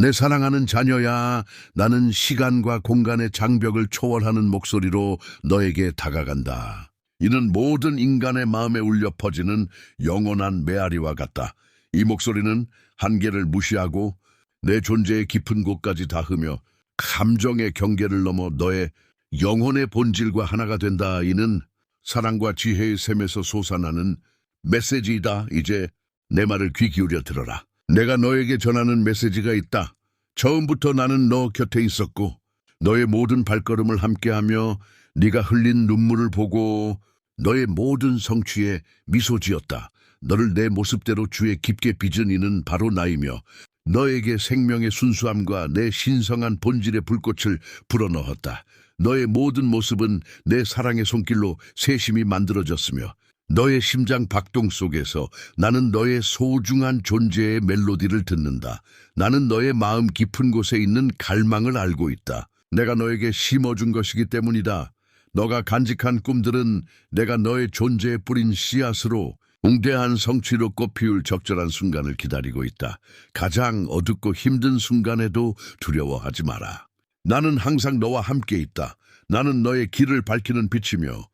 내 사랑하는 자녀야, 나는 시간과 공간의 장벽을 초월하는 목소리로 너에게 다가간다. 이는 모든 인간의 마음에 울려 퍼지는 영원한 메아리와 같다. 이 목소리는 한계를 무시하고 내 존재의 깊은 곳까지 닿으며 감정의 경계를 넘어 너의 영혼의 본질과 하나가 된다. 이는 사랑과 지혜의 샘에서 솟아나는 메시지이다. 이제 내 말을 귀 기울여 들어라. 내가 너에게 전하는 메시지가 있다. 처음부터 나는 너 곁에 있었고 너의 모든 발걸음을 함께하며 네가 흘린 눈물을 보고 너의 모든 성취에 미소 지었다. 너를 내 모습대로 주에 깊게 빚은 이는 바로 나이며 너에게 생명의 순수함과 내 신성한 본질의 불꽃을 불어넣었다. 너의 모든 모습은 내 사랑의 손길로 세심히 만들어졌으며 너의 심장 박동 속에서 나는 너의 소중한 존재의 멜로디를 듣는다. 나는 너의 마음 깊은 곳에 있는 갈망을 알고 있다. 내가 너에게 심어준 것이기 때문이다. 너가 간직한 꿈들은 내가 너의 존재에 뿌린 씨앗으로 웅대한 성취로 꽃피울 적절한 순간을 기다리고 있다. 가장 어둡고 힘든 순간에도 두려워하지 마라. 나는 항상 너와 함께 있다. 나는 너의 길을 밝히는 빛이며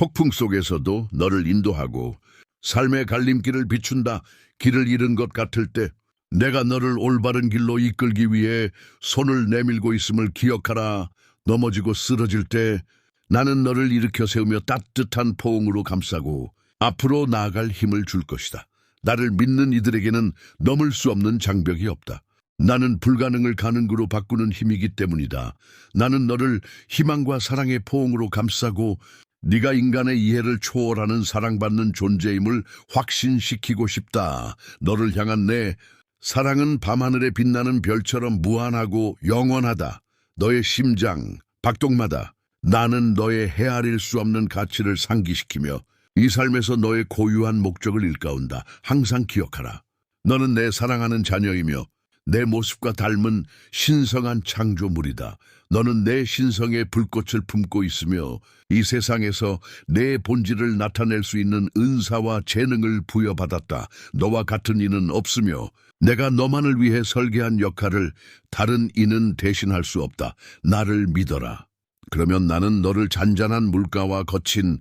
폭풍 속에서도 너를 인도하고 삶의 갈림길을 비춘다. 길을 잃은 것 같을 때 내가 너를 올바른 길로 이끌기 위해 손을 내밀고 있음을 기억하라. 넘어지고 쓰러질 때 나는 너를 일으켜 세우며 따뜻한 포옹으로 감싸고 앞으로 나아갈 힘을 줄 것이다. 나를 믿는 이들에게는 넘을 수 없는 장벽이 없다. 나는 불가능을 가능으로 바꾸는 힘이기 때문이다. 나는 너를 희망과 사랑의 포옹으로 감싸고 네가 인간의 이해를 초월하는 사랑받는 존재임을 확신시키고 싶다. 너를 향한 내 사랑은 밤하늘에 빛나는 별처럼 무한하고 영원하다. 너의 심장, 박동마다 나는 너의 헤아릴 수 없는 가치를 상기시키며 이 삶에서 너의 고유한 목적을 일깨운다. 항상 기억하라. 너는 내 사랑하는 자녀이며 내 모습과 닮은 신성한 창조물이다. 너는 내 신성의 불꽃을 품고 있으며 이 세상에서 내 본질을 나타낼 수 있는 은사와 재능을 부여받았다. 너와 같은 이는 없으며 내가 너만을 위해 설계한 역할을 다른 이는 대신할 수 없다. 나를 믿어라. 그러면 나는 너를 잔잔한 물가와 거친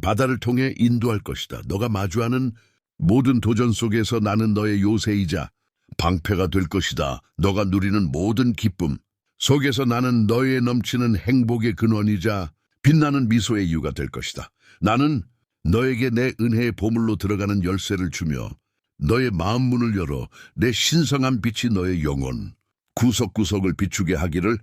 바다를 통해 인도할 것이다. 너가 마주하는 모든 도전 속에서 나는 너의 요새이자 방패가 될 것이다. 너가 누리는 모든 기쁨 속에서 나는 너의 넘치는 행복의 근원이자 빛나는 미소의 이유가 될 것이다. 나는 너에게 내 은혜의 보물로 들어가는 열쇠를 주며 너의 마음 문을 열어 내 신성한 빛이 너의 영혼 구석구석을 비추게 하기를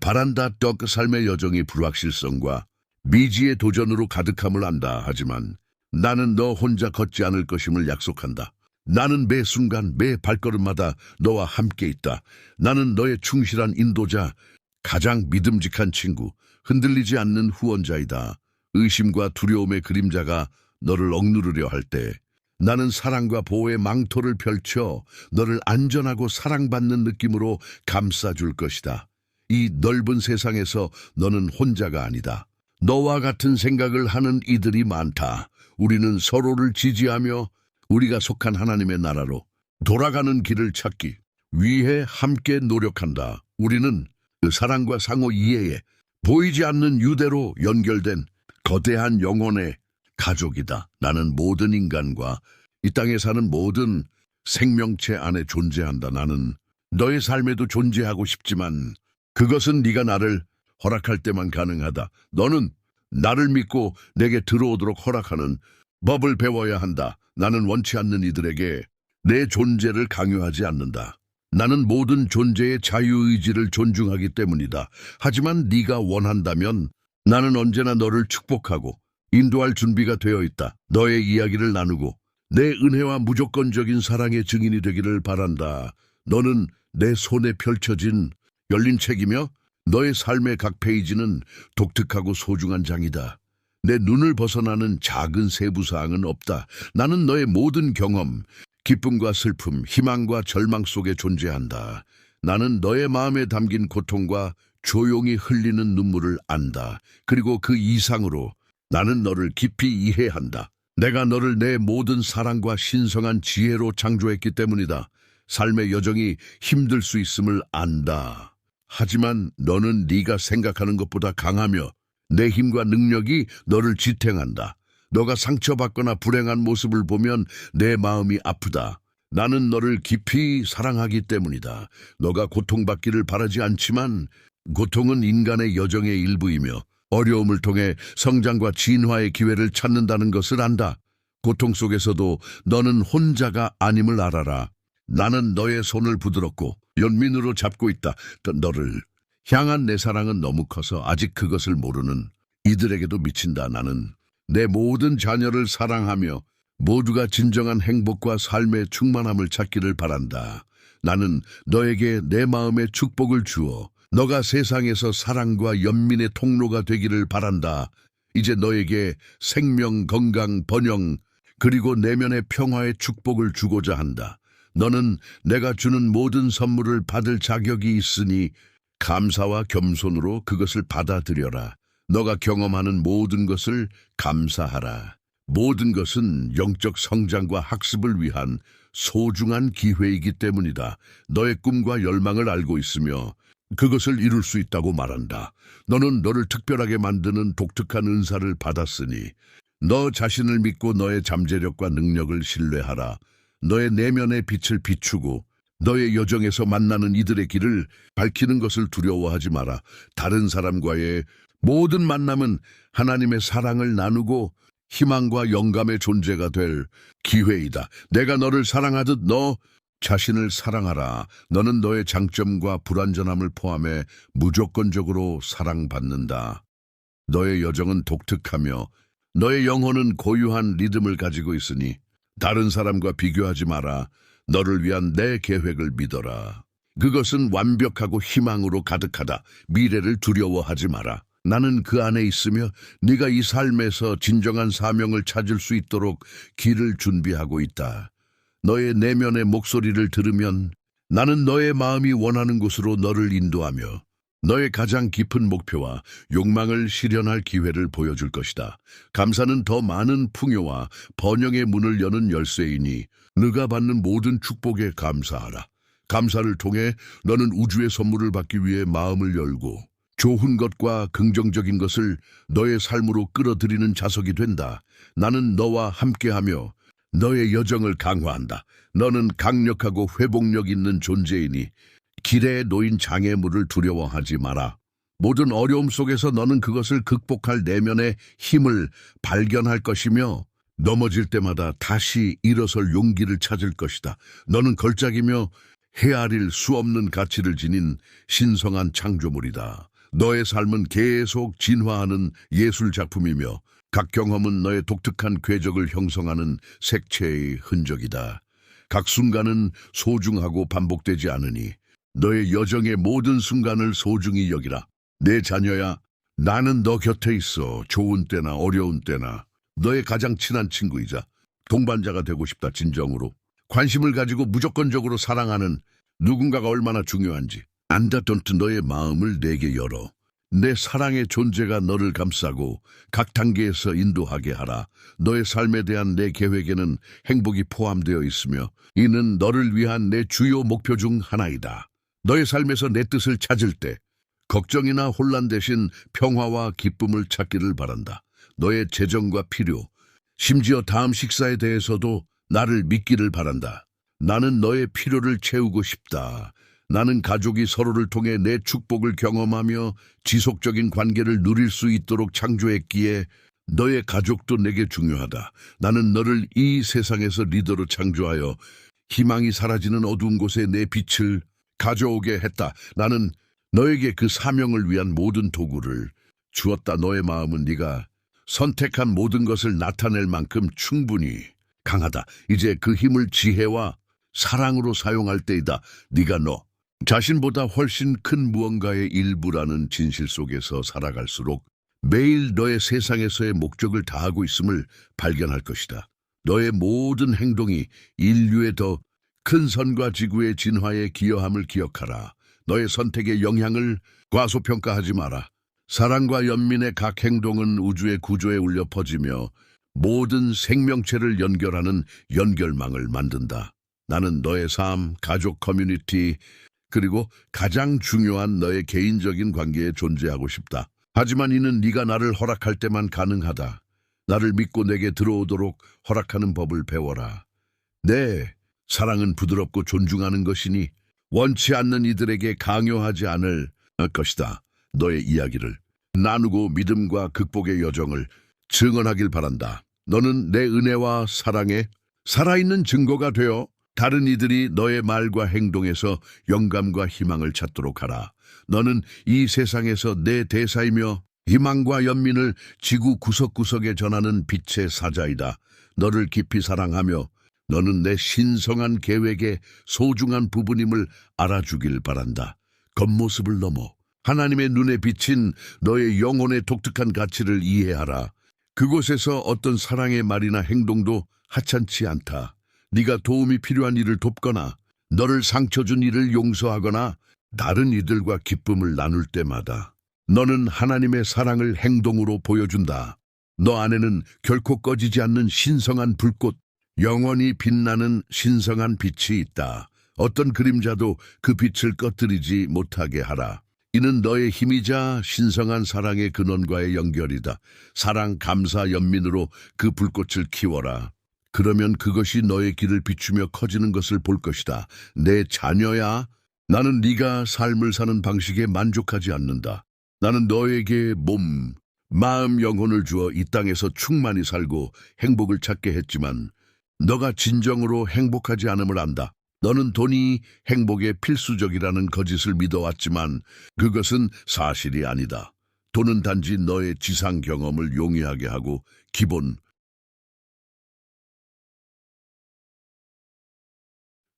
바란다 떡 삶의 여정이 불확실성과 미지의 도전으로 가득함을 안다 하지만 나는 너 혼자 걷지 않을 것임을 약속한다. 나는 매 순간 매 발걸음마다 너와 함께 있다. 나는 너의 충실한 인도자, 가장 믿음직한 친구, 흔들리지 않는 후원자이다. 의심과 두려움의 그림자가 너를 억누르려 할 때 나는 사랑과 보호의 망토를 펼쳐 너를 안전하고 사랑받는 느낌으로 감싸줄 것이다. 이 넓은 세상에서 너는 혼자가 아니다. 너와 같은 생각을 하는 이들이 많다. 우리는 서로를 지지하며 우리가 속한 하나님의 나라로 돌아가는 길을 찾기 위해 함께 노력한다. 우리는 그 사랑과 상호 이해에 보이지 않는 유대로 연결된 거대한 영혼의 가족이다. 나는 모든 인간과 이 땅에 사는 모든 생명체 안에 존재한다. 나는 너의 삶에도 존재하고 싶지만 그것은 네가 나를 허락할 때만 가능하다. 너는 나를 믿고 내게 들어오도록 허락하는 법을 배워야 한다. 나는 원치 않는 이들에게 내 존재를 강요하지 않는다. 나는 모든 존재의 자유의지를 존중하기 때문이다. 하지만 네가 원한다면 나는 언제나 너를 축복하고 인도할 준비가 되어 있다. 너의 이야기를 나누고 내 은혜와 무조건적인 사랑의 증인이 되기를 바란다. 너는 내 손에 펼쳐진 열린 책이며 너의 삶의 각 페이지는 독특하고 소중한 장이다. 내 눈을 벗어나는 작은 세부사항은 없다. 나는 너의 모든 경험, 기쁨과 슬픔, 희망과 절망 속에 존재한다. 나는 너의 마음에 담긴 고통과 조용히 흘리는 눈물을 안다. 그리고 그 이상으로 나는 너를 깊이 이해한다. 내가 너를 내 모든 사랑과 신성한 지혜로 창조했기 때문이다. 삶의 여정이 힘들 수 있음을 안다. 하지만 너는 네가 생각하는 것보다 강하며 내 힘과 능력이 너를 지탱한다. 너가 상처받거나 불행한 모습을 보면 내 마음이 아프다. 나는 너를 깊이 사랑하기 때문이다. 너가 고통받기를 바라지 않지만 고통은 인간의 여정의 일부이며 어려움을 통해 성장과 진화의 기회를 찾는다는 것을 안다. 고통 속에서도 너는 혼자가 아님을 알아라. 나는 너의 손을 부드럽고 연민으로 잡고 있다. 또 너를 향한 내 사랑은 너무 커서 아직 그것을 모르는 이들에게도 미친다. 나는 내 모든 자녀를 사랑하며 모두가 진정한 행복과 삶의 충만함을 찾기를 바란다. 나는 너에게 내 마음의 축복을 주어 너가 세상에서 사랑과 연민의 통로가 되기를 바란다. 이제 너에게 생명, 건강, 번영, 그리고 내면의 평화의 축복을 주고자 한다. 너는 내가 주는 모든 선물을 받을 자격이 있으니 감사와 겸손으로 그것을 받아들여라. 너가 경험하는 모든 것을 감사하라. 모든 것은 영적 성장과 학습을 위한 소중한 기회이기 때문이다. 너의 꿈과 열망을 알고 있으며 그것을 이룰 수 있다고 말한다. 너는 너를 특별하게 만드는 독특한 은사를 받았으니 너 자신을 믿고 너의 잠재력과 능력을 신뢰하라. 너의 내면의 빛을 비추고 너의 여정에서 만나는 이들의 길을 밝히는 것을 두려워하지 마라. 다른 사람과의 모든 만남은 하나님의 사랑을 나누고 희망과 영감의 존재가 될 기회이다. 내가 너를 사랑하듯 너 자신을 사랑하라. 너는 너의 장점과 불완전함을 포함해 무조건적으로 사랑받는다. 너의 여정은 독특하며 너의 영혼은 고유한 리듬을 가지고 있으니 다른 사람과 비교하지 마라. 너를 위한 내 계획을 믿어라. 그것은 완벽하고 희망으로 가득하다. 미래를 두려워하지 마라. 나는 그 안에 있으며 네가 이 삶에서 진정한 사명을 찾을 수 있도록 길을 준비하고 있다. 너의 내면의 목소리를 들으면 나는 너의 마음이 원하는 곳으로 너를 인도하며 너의 가장 깊은 목표와 욕망을 실현할 기회를 보여줄 것이다. 감사는 더 많은 풍요와 번영의 문을 여는 열쇠이니 네가 받는 모든 축복에 감사하라. 감사를 통해 너는 우주의 선물을 받기 위해 마음을 열고 좋은 것과 긍정적인 것을 너의 삶으로 끌어들이는 자석이 된다. 나는 너와 함께하며 너의 여정을 강화한다. 너는 강력하고 회복력 있는 존재이니 길에 놓인 장애물을 두려워하지 마라. 모든 어려움 속에서 너는 그것을 극복할 내면의 힘을 발견할 것이며 넘어질 때마다 다시 일어설 용기를 찾을 것이다. 너는 걸작이며 헤아릴 수 없는 가치를 지닌 신성한 창조물이다. 너의 삶은 계속 진화하는 예술 작품이며 각 경험은 너의 독특한 궤적을 형성하는 색채의 흔적이다. 각 순간은 소중하고 반복되지 않으니 너의 여정의 모든 순간을 소중히 여기라. 내 자녀야, 나는 너 곁에 있어. 좋은 때나 어려운 때나 너의 가장 친한 친구이자 동반자가 되고 싶다 진정으로. 관심을 가지고 무조건적으로 사랑하는 누군가가 얼마나 중요한지 안다던트 너의 마음을 내게 열어. 내 사랑의 존재가 너를 감싸고 각 단계에서 인도하게 하라. 너의 삶에 대한 내 계획에는 행복이 포함되어 있으며 이는 너를 위한 내 주요 목표 중 하나이다. 너의 삶에서 내 뜻을 찾을 때 걱정이나 혼란 대신 평화와 기쁨을 찾기를 바란다. 너의 재정과 필요, 심지어 다음 식사에 대해서도 나를 믿기를 바란다. 나는 너의 필요를 채우고 싶다. 나는 가족이 서로를 통해 내 축복을 경험하며 지속적인 관계를 누릴 수 있도록 창조했기에 너의 가족도 내게 중요하다. 나는 너를 이 세상에서 리더로 창조하여 희망이 사라지는 어두운 곳에 내 빛을 가져오게 했다. 나는 너에게 그 사명을 위한 모든 도구를 주었다. 너의 마음은 네가 선택한 모든 것을 나타낼 만큼 충분히 강하다. 이제 그 힘을 지혜와 사랑으로 사용할 때이다. 네가 너 자신보다 훨씬 큰 무언가의 일부라는 진실 속에서 살아갈수록 매일 너의 세상에서의 목적을 다하고 있음을 발견할 것이다. 너의 모든 행동이 인류의 더 큰 선과 지구의 진화에 기여함을 기억하라. 너의 선택의 영향을 과소평가하지 마라. 사랑과 연민의 각 행동은 우주의 구조에 울려 퍼지며 모든 생명체를 연결하는 연결망을 만든다. 나는 너의 삶, 가족 커뮤니티, 그리고 가장 중요한 너의 개인적인 관계에 존재하고 싶다. 하지만 이는 네가 나를 허락할 때만 가능하다. 나를 믿고 내게 들어오도록 허락하는 법을 배워라. 네, 사랑은 부드럽고 존중하는 것이니 원치 않는 이들에게 강요하지 않을 것이다. 너의 이야기를 나누고 믿음과 극복의 여정을 증언하길 바란다. 너는 내 은혜와 사랑에 살아있는 증거가 되어 다른 이들이 너의 말과 행동에서 영감과 희망을 찾도록 하라. 너는 이 세상에서 내 대사이며 희망과 연민을 지구 구석구석에 전하는 빛의 사자이다. 너를 깊이 사랑하며 너는 내 신성한 계획의 소중한 부분임을 알아주길 바란다. 겉모습을 넘어 하나님의 눈에 비친 너의 영혼의 독특한 가치를 이해하라. 그곳에서 어떤 사랑의 말이나 행동도 하찮지 않다. 네가 도움이 필요한 일을 돕거나 너를 상처 준 일을 용서하거나 다른 이들과 기쁨을 나눌 때마다 너는 하나님의 사랑을 행동으로 보여준다. 너 안에는 결코 꺼지지 않는 신성한 불꽃, 영원히 빛나는 신성한 빛이 있다. 어떤 그림자도 그 빛을 꺼뜨리지 못하게 하라. 이는 너의 힘이자 신성한 사랑의 근원과의 연결이다. 사랑, 감사, 연민으로 그 불꽃을 키워라. 그러면 그것이 너의 길을 비추며 커지는 것을 볼 것이다. 내 자녀야, 나는 네가 삶을 사는 방식에 만족하지 않는다. 나는 너에게 몸, 마음, 영혼을 주어 이 땅에서 충만히 살고 행복을 찾게 했지만 너가 진정으로 행복하지 않음을 안다. 너는 돈이 행복의 필수적이라는 거짓을 믿어왔지만 그것은 사실이 아니다. 돈은 단지 너의 지상 경험을 용이하게 하고 기본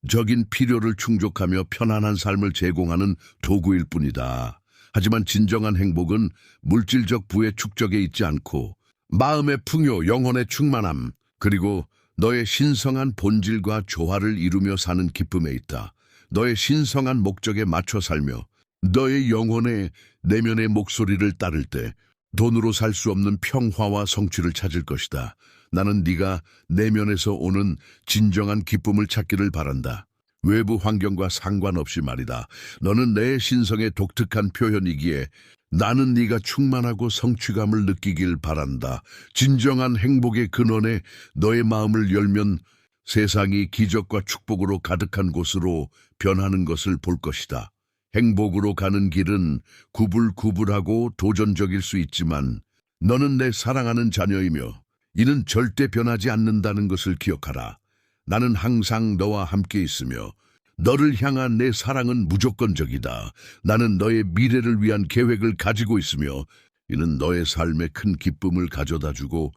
적인 필요를 충족하며 편안한 삶을 제공하는 도구일 뿐이다. 하지만 진정한 행복은 물질적 부의 축적에 있지 않고 마음의 풍요, 영혼의 충만함, 그리고 너의 신성한 본질과 조화를 이루며 사는 기쁨에 있다. 너의 신성한 목적에 맞춰 살며 너의 영혼의 내면의 목소리를 따를 때 돈으로 살 수 없는 평화와 성취를 찾을 것이다. 나는 네가 내면에서 오는 진정한 기쁨을 찾기를 바란다. 외부 환경과 상관없이 말이다. 너는 내 신성의 독특한 표현이기에 나는 네가 충만하고 성취감을 느끼길 바란다. 진정한 행복의 근원에 너의 마음을 열면 세상이 기적과 축복으로 가득한 곳으로 변하는 것을 볼 것이다. 행복으로 가는 길은 구불구불하고 도전적일 수 있지만 너는 내 사랑하는 자녀이며 이는 절대 변하지 않는다는 것을 기억하라. 나는 항상 너와 함께 있으며 너를 향한 내 사랑은 무조건적이다. 나는 너의 미래를 위한 계획을 가지고 있으며 이는 너의 삶에 큰 기쁨을 가져다 주고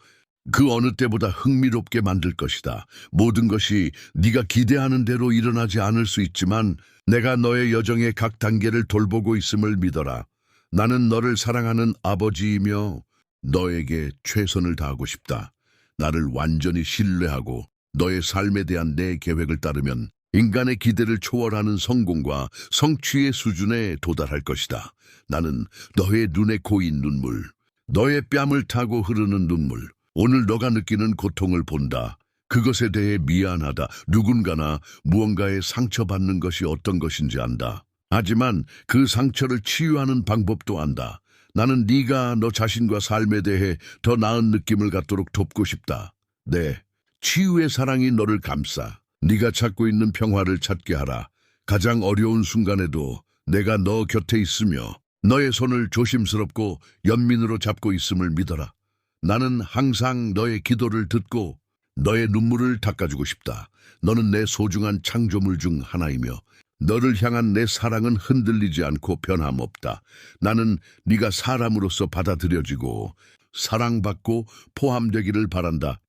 그 어느 때보다 흥미롭게 만들 것이다. 모든 것이 네가 기대하는 대로 일어나지 않을 수 있지만 내가 너의 여정의 각 단계를 돌보고 있음을 믿어라. 나는 너를 사랑하는 아버지이며 너에게 최선을 다하고 싶다. 나를 완전히 신뢰하고 너의 삶에 대한 내 계획을 따르면 인간의 기대를 초월하는 성공과 성취의 수준에 도달할 것이다. 나는 너의 눈에 고인 눈물, 너의 뺨을 타고 흐르는 눈물, 오늘 너가 느끼는 고통을 본다. 그것에 대해 미안하다. 누군가나 무언가에 상처받는 것이 어떤 것인지 안다. 하지만 그 상처를 치유하는 방법도 안다. 나는 네가 너 자신과 삶에 대해 더 나은 느낌을 갖도록 돕고 싶다. 네, 치유의 사랑이 너를 감싸. 네가 찾고 있는 평화를 찾게 하라. 가장 어려운 순간에도 내가 너 곁에 있으며 너의 손을 조심스럽고 연민으로 잡고 있음을 믿어라. 나는 항상 너의 기도를 듣고 너의 눈물을 닦아주고 싶다. 너는 내 소중한 창조물 중 하나이며 너를 향한 내 사랑은 흔들리지 않고 변함없다. 나는 네가 사람으로서 받아들여지고 사랑받고 포함되기를 바란다.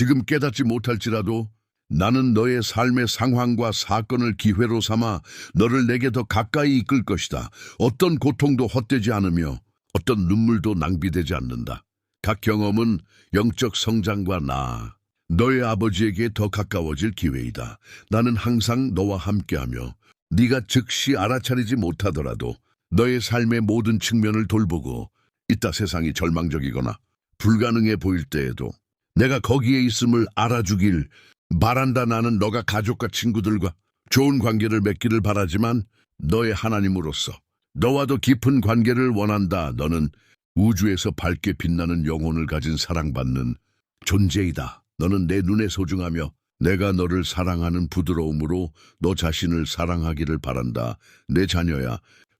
지금 깨닫지 못할지라도 나는 너의 삶의 상황과 사건을 기회로 삼아 너를 내게 더 가까이 이끌 것이다. 어떤 고통도 헛되지 않으며 어떤 눈물도 낭비되지 않는다. 각 경험은 영적 성장과 나, 너의 아버지에게 더 가까워질 기회이다. 나는 항상 너와 함께하며 네가 즉시 알아차리지 못하더라도 너의 삶의 모든 측면을 돌보고 이따 세상이 절망적이거나 불가능해 보일 때에도 내가 거기에 있음을 알아주길 바란다 나는 너가 가족과 친구들과 좋은 관계를 맺기를 바라지만 너의 하나님으로서 너와도 깊은 관계를 원한다. 너는 우주에서 밝게 빛나는 영혼을 가진 사랑받는 존재이다. 너는 내 눈에 소중하며 내가 너를 사랑하는 부드러움으로 너 자신을 사랑하기를 바란다. 내 자녀야.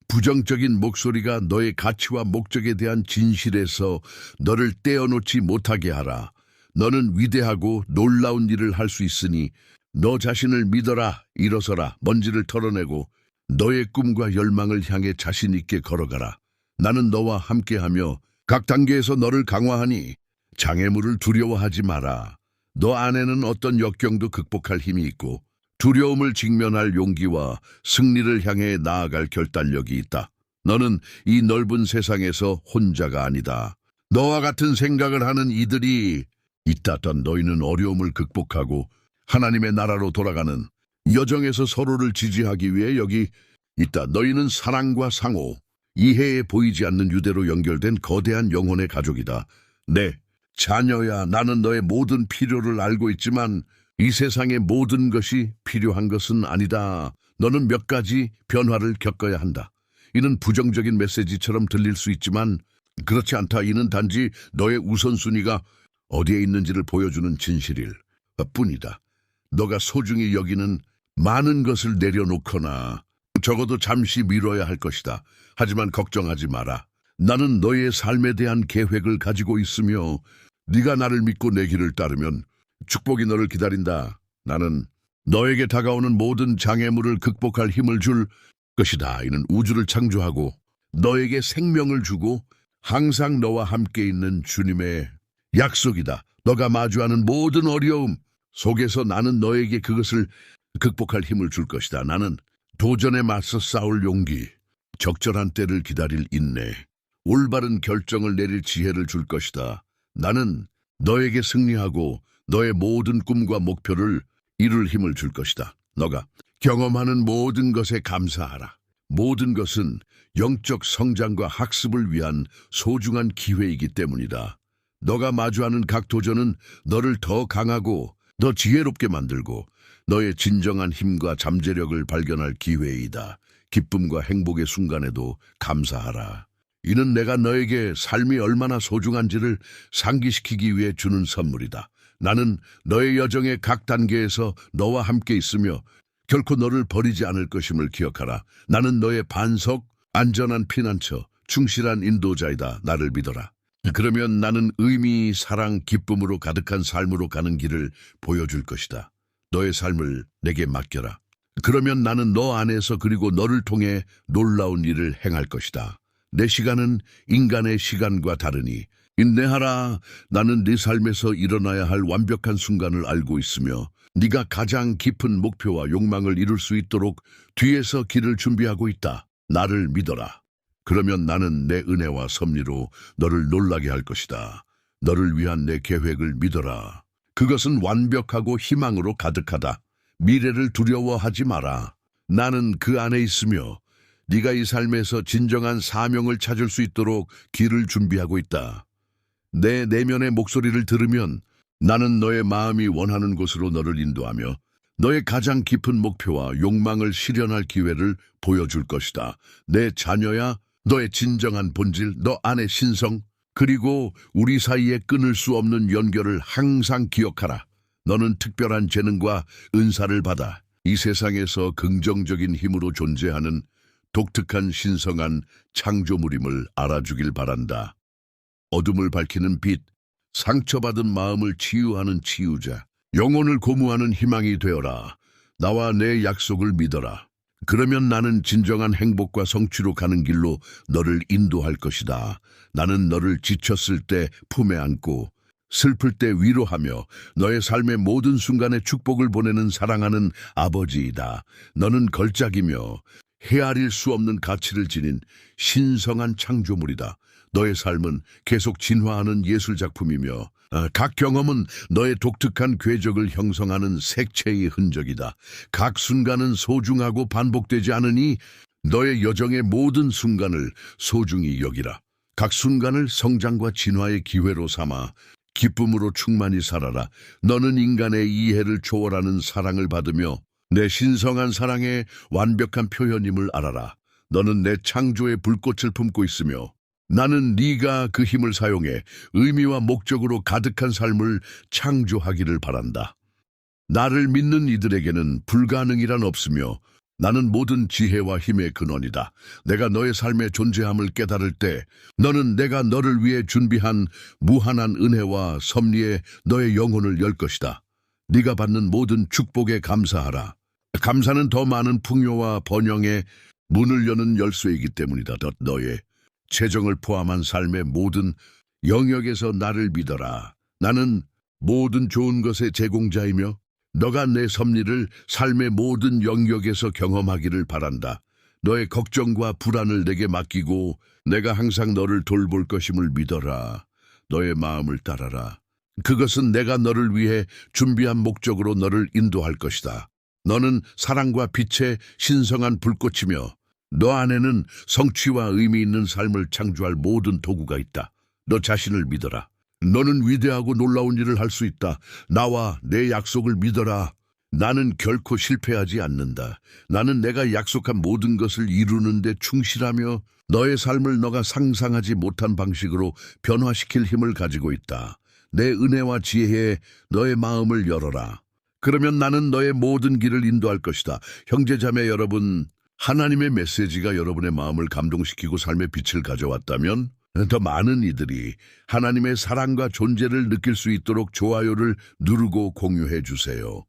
부정적인 목소리가 너의 가치와 목적에 대한 진실에서 너를 떼어놓지 못하게 하라. 너는 위대하고 놀라운 일을 할 수 있으니 너 자신을 믿어라. 일어서라. 먼지를 털어내고 너의 꿈과 열망을 향해 자신 있게 걸어가라. 나는 너와 함께하며 각 단계에서 너를 강화하니 장애물을 두려워하지 마라. 너 안에는 어떤 역경도 극복할 힘이 있고 두려움을 직면할 용기와 승리를 향해 나아갈 결단력이 있다. 너는 이 넓은 세상에서 혼자가 아니다. 너와 같은 생각을 하는 이들이 있다던 너희는 어려움을 극복하고 하나님의 나라로 돌아가는 여정에서 서로를 지지하기 위해 여기 있다. 너희는 사랑과 상호, 이해에 보이지 않는 유대로 연결된 거대한 영혼의 가족이다. 네, 자녀야, 나는 너의 모든 필요를 알고 있지만 이 세상의 모든 것이 필요한 것은 아니다. 너는 몇 가지 변화를 겪어야 한다. 이는 부정적인 메시지처럼 들릴 수 있지만 그렇지 않다. 이는 단지 너의 우선순위가 어디에 있는지를 보여주는 진실일 뿐이다. 너가 소중히 여기는 많은 것을 내려놓거나 적어도 잠시 미뤄야 할 것이다. 하지만 걱정하지 마라. 나는 너의 삶에 대한 계획을 가지고 있으며 네가 나를 믿고 내 길을 따르면 축복이 너를 기다린다. 나는 너에게 다가오는 모든 장애물을 극복할 힘을 줄 것이다. 이는 우주를 창조하고 너에게 생명을 주고 항상 너와 함께 있는 주님의 약속이다. 너가 마주하는 모든 어려움 속에서 나는 너에게 그것을 극복할 힘을 줄 것이다. 나는 도전에 맞서 싸울 용기, 적절한 때를 기다릴 인내, 올바른 결정을 내릴 지혜를 줄 것이다. 나는 너에게 승리하고 너의 모든 꿈과 목표를 이룰 힘을 줄 것이다. 너가 경험하는 모든 것에 감사하라. 모든 것은 영적 성장과 학습을 위한 소중한 기회이기 때문이다. 너가 마주하는 각 도전은 너를 더 강하고 더 지혜롭게 만들고 너의 진정한 힘과 잠재력을 발견할 기회이다. 기쁨과 행복의 순간에도 감사하라. 이는 내가 너에게 삶이 얼마나 소중한지를 상기시키기 위해 주는 선물이다. 나는 너의 여정의 각 단계에서 너와 함께 있으며 결코 너를 버리지 않을 것임을 기억하라. 나는 너의 반석, 안전한 피난처, 충실한 인도자이다. 나를 믿어라. 그러면 나는 의미, 사랑, 기쁨으로 가득한 삶으로 가는 길을 보여줄 것이다. 너의 삶을 내게 맡겨라. 그러면 나는 너 안에서 그리고 너를 통해 놀라운 일을 행할 것이다. 내 시간은 인간의 시간과 다르니 인내하라. 나는 네 삶에서 일어나야 할 완벽한 순간을 알고 있으며 네가 가장 깊은 목표와 욕망을 이룰 수 있도록 뒤에서 길을 준비하고 있다. 나를 믿어라. 그러면 나는 내 은혜와 섭리로 너를 놀라게 할 것이다. 너를 위한 내 계획을 믿어라. 그것은 완벽하고 희망으로 가득하다. 미래를 두려워하지 마라. 나는 그 안에 있으며 네가 이 삶에서 진정한 사명을 찾을 수 있도록 길을 준비하고 있다. 내 내면의 목소리를 들으면 나는 너의 마음이 원하는 곳으로 너를 인도하며 너의 가장 깊은 목표와 욕망을 실현할 기회를 보여줄 것이다. 내 자녀야, 너의 진정한 본질, 너 안의 신성, 그리고 우리 사이에 끊을 수 없는 연결을 항상 기억하라. 너는 특별한 재능과 은사를 받아 이 세상에서 긍정적인 힘으로 존재하는 독특한 신성한 창조물임을 알아주길 바란다. 어둠을 밝히는 빛, 상처받은 마음을 치유하는 치유자, 영혼을 고무하는 희망이 되어라. 나와 내 약속을 믿어라. 그러면 나는 진정한 행복과 성취로 가는 길로 너를 인도할 것이다. 나는 너를 지쳤을 때 품에 안고 슬플 때 위로하며 너의 삶의 모든 순간에 축복을 보내는 사랑하는 아버지이다. 너는 걸작이며 헤아릴 수 없는 가치를 지닌 신성한 창조물이다. 너의 삶은 계속 진화하는 예술 작품이며 아, 각 경험은 너의 독특한 궤적을 형성하는 색채의 흔적이다. 각 순간은 소중하고 반복되지 않으니 너의 여정의 모든 순간을 소중히 여기라. 각 순간을 성장과 진화의 기회로 삼아 기쁨으로 충만히 살아라. 너는 인간의 이해를 초월하는 사랑을 받으며 내 신성한 사랑의 완벽한 표현임을 알아라. 너는 내 창조의 불꽃을 품고 있으며 나는 네가 그 힘을 사용해 의미와 목적으로 가득한 삶을 창조하기를 바란다. 나를 믿는 이들에게는 불가능이란 없으며 나는 모든 지혜와 힘의 근원이다. 내가 너의 삶의 존재함을 깨달을 때 너는 내가 너를 위해 준비한 무한한 은혜와 섭리에 너의 영혼을 열 것이다. 네가 받는 모든 축복에 감사하라. 감사는 더 많은 풍요와 번영의 문을 여는 열쇠이기 때문이다. 너- 너의 재정을 포함한 삶의 모든 영역에서 나를 믿어라. 나는 모든 좋은 것의 제공자이며 너가 내 섭리를 삶의 모든 영역에서 경험하기를 바란다. 너의 걱정과 불안을 내게 맡기고 내가 항상 너를 돌볼 것임을 믿어라. 너의 마음을 따라라. 그것은 내가 너를 위해 준비한 목적으로 너를 인도할 것이다. 너는 사랑과 빛의 신성한 불꽃이며 너 안에는 성취와 의미 있는 삶을 창조할 모든 도구가 있다. 너 자신을 믿어라. 너는 위대하고 놀라운 일을 할 수 있다. 나와 내 약속을 믿어라. 나는 결코 실패하지 않는다. 나는 내가 약속한 모든 것을 이루는데 충실하며 너의 삶을 너가 상상하지 못한 방식으로 변화시킬 힘을 가지고 있다. 내 은혜와 지혜에 너의 마음을 열어라. 그러면 나는 너의 모든 길을 인도할 것이다. 형제자매 여러분, 하나님의 메시지가 여러분의 마음을 감동시키고 삶의 빛을 가져왔다면 더 많은 이들이 하나님의 사랑과 존재를 느낄 수 있도록 좋아요를 누르고 공유해 주세요.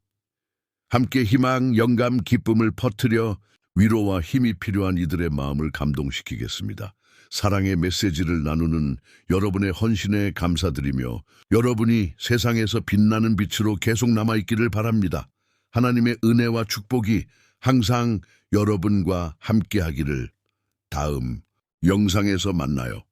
함께 희망, 영감, 기쁨을 퍼뜨려 위로와 힘이 필요한 이들의 마음을 감동시키겠습니다. 사랑의 메시지를 나누는 여러분의 헌신에 감사드리며 여러분이 세상에서 빛나는 빛으로 계속 남아있기를 바랍니다. 하나님의 은혜와 축복이 항상 여러분과 함께하기를 다음 영상에서 만나요.